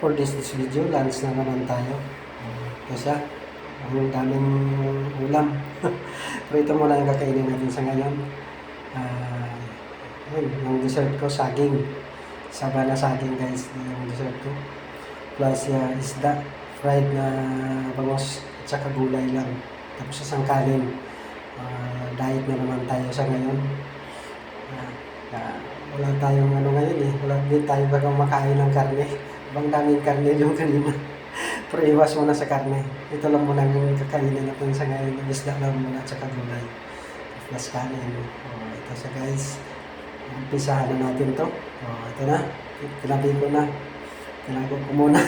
for this, this video, lunch na naman tayo. Kasi ang daming ulam. Pero ito muna yung kakainin natin sa ngayon. Ah, yun, yung dessert ko, saging. Saba na saging guys, yung dessert ko. Plus uh, isda, fried na bangos, at saka gulay lang. Tapos isang kanin. Ah, diet na naman tayo sa ngayon. Ah, ah, wala tayong ano ngayon eh. Wala din tayo bagang makain ng karne. Ibang daming karne yung kanina. Pero iwas muna sa karne. Ito lang muna yung kakainin natin sa ngayon. Yung Isda lang muna at saka gulay. Plus kanin. Oh, ito sa guys. Umpisahan na natin to. Oh, ito na. Tinabi ko na. Tinago ko muna.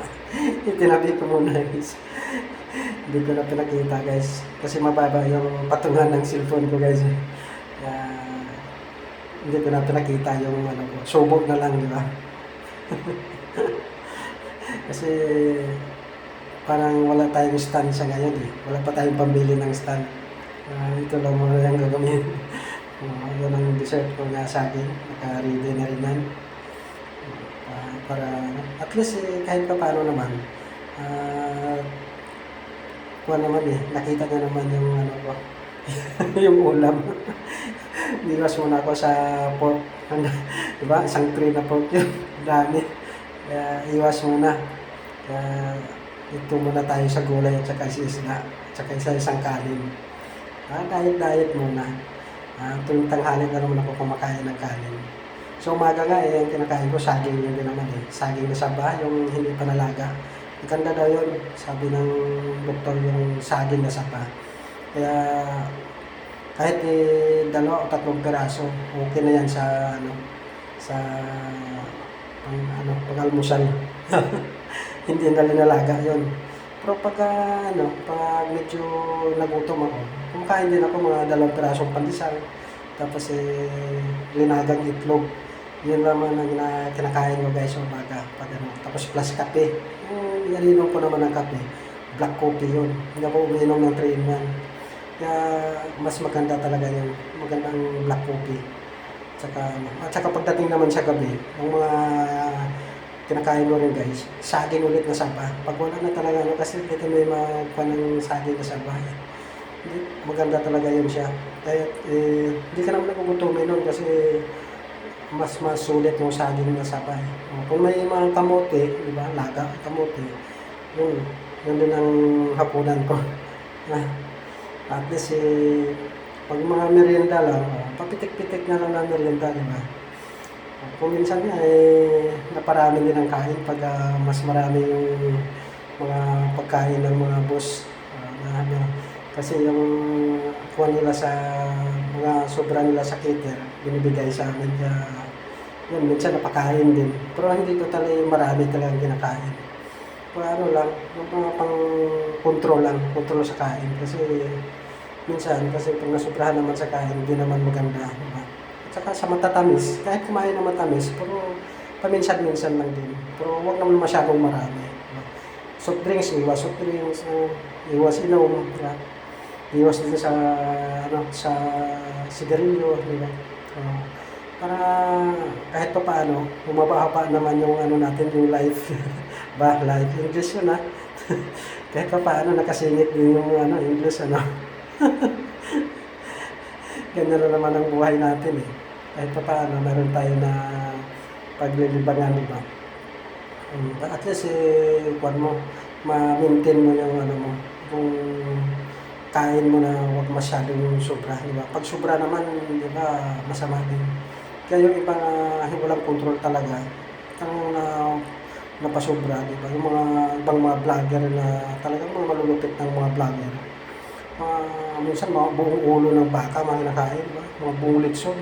Tinabi ko muna guys. Hindi ko na pinakita guys. Kasi mababa yung patungan ng cellphone ko guys. Kaya hindi ko na pinakita yung ano ko. Subok na lang, di ba? Kasi parang wala tayong stand sa ngayon eh. Wala pa tayong pambili ng stand. Ah, ito lang muna yung gagawin. uh, yun ang dessert ko nga sa akin. Naka-ready na rin yan. Ah, para at least eh, kahit pa paano naman. Ah, kuha naman eh. Nakita na naman yung ano ko. yung ulam. Niwas muna ako sa pork. diba? Isang tray na pork yun. Dami. Kaya iwas muna. Kaya ito muna tayo sa gulay at saka sa isda. At saka isa isang kanin. Ah, diet-diet muna. Ah, tuwing tanghali na naman ako kumakain ng kanin. So umaga nga eh, ang kinakain ko, saging yun din naman eh. Saging na saba, yung hindi pa nalaga. Maganda daw yun, sabi ng doktor yung saging na saba. Kaya kahit eh, dalawa o tatlong peraso, okay na yan sa ano, sa pang ano, pag-almusal. Hindi na linalaga yon. Pero pagka ano, pag medyo nagutom ako, kumakain din ako mga dalawang pirasong pandesal. Tapos eh, linagang itlog. Yun naman ang na, kinakain ko guys umaga. Pag ano. Tapos plus kape. Yung ininom ko naman ng kape. Black coffee yun. Hindi ako uminom ng 3 in 1. Kaya mas maganda talaga yung magandang black coffee. Tsaka, ano, at saka pagdating naman sa gabi, yung mga kinakain mo rin guys, saging ulit na saba. Pag wala na talaga, ano, kasi dito may mga ng saging na saba. Hindi, maganda talaga yun siya. Kaya eh, hindi ka naman nagugutumin nun kasi mas mas sulit yung saging na saba. eh. Kung may mga kamote, di ba, laga, kamote, yun, yun din ang hapunan ko. Ah, At least, eh, pag mga merienda lang, oh, papitik-pitik na lang na merienda, di ba? Kung minsan eh, naparami din ang kain pag ah, mas marami yung mga pagkain ng mga boss. ah, na, ano, kasi yung kuha nila sa mga sobra nila sa cater, binibigay sa amin. Kaya, yun, minsan napakain din. Pero hindi totally marami talagang kinakain. Pero ano lang, mga pang control lang, control sa kain. Kasi minsan, kasi pag nasubrahan naman sa kain, hindi naman maganda. Diba? At saka sa matatamis, kahit kumain ng matamis, pero paminsan-minsan lang din. Pero huwag naman masyadong marami. Diba? Soft drinks, iwas soft drinks, uh, iwas inom, diba? iwas din sa ano sa sigarilyo, di ba? Uh, para kahit pa paano, humaba-haba naman yung ano natin, yung life. ba, life. English yun ha. kahit pa paano, nakasingit din yung ano, English ano. Ganyan na naman ang buhay natin eh. Kahit pa paano, meron tayo na paglilibangan, di ba? Um, at least, eh, kwan mo, ma-maintain mo yung ano mo, kung kain mo na huwag masyadong sobra, di ba? Pag sobra naman, di ba, masama din. Kaya yung ibang uh, walang control talaga, talagang na napasobra, di ba? Yung mga ibang mga vlogger na talagang mga malulupit ng mga vlogger. Uh, minsan mga buong ulo ng baka, mga nakain, ba? Mga buong litson.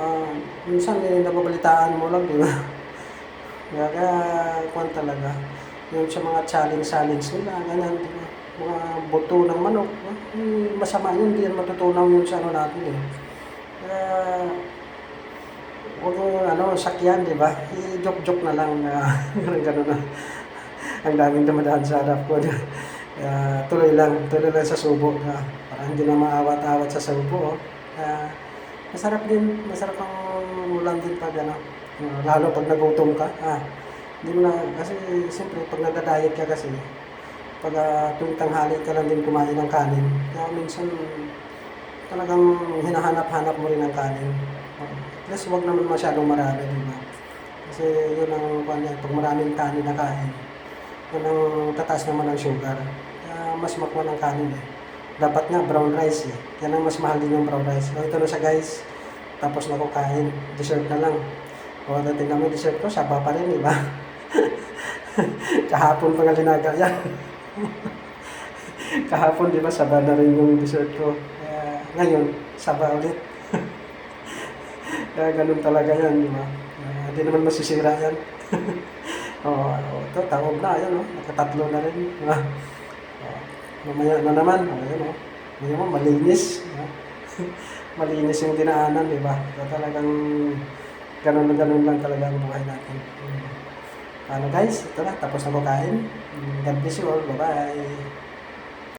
Uh, minsan eh, nababalitaan mo lang, di ba? Kaya kwan talaga. Yung sa mga challenge-challenge nila, ganyan, di ba? mga buto ng manok. Eh, masama yun, hindi yan matutunaw yun sa ano natin eh. Kaya, huwag mo, ano, sakyan, di ba? I-joke-joke na lang na gano'n gano'n na. Ang daming dumadaan sa harap ko. Kaya, tuloy lang, tuloy lang sa subo. Na, parang hindi na maawat-awat sa subo. Oh. Kaya, masarap din, masarap ang ulam din pag ano, lalo pag nagutom ka. Ah, Hindi mo na, kasi siyempre pag nagda-diet ka kasi, pag uh, tuwing tanghali ka lang din kumain ng kanin, kaya minsan talagang hinahanap-hanap mo rin ang kanin. Uh, plus huwag naman masyadong marami, di ba? Kasi yun ang kanya, pag maraming kanin na kain, yun ang tataas naman ng sugar. Kaya mas makwa ng kanin eh. Dapat nga brown rice eh. Yan ang mas mahal din yung brown rice. So, ito na siya guys. Tapos na ko kain. Dessert na lang. O, dating namin dessert ko, saba pa rin, di ba? Kahapon pa nga linaga yan. Kahapon, di ba, saba na rin yung dessert ko. Kaya, ngayon, saba ulit. Kaya ganun talaga yan, di ba? Hindi naman masisira yan. Oh, ito, taob na, ayan, oh. Nakatatlo na rin. ba? Oh, mamaya na naman, oh, ayan, oh. Ayan mo, malinis. di ba? malinis yung dinaanan, di ba? Kaya talagang ganun na ganun lang talaga ang buhay natin. Hmm. Ano guys, ito na, tapos na kain. God bless you all. Bye-bye.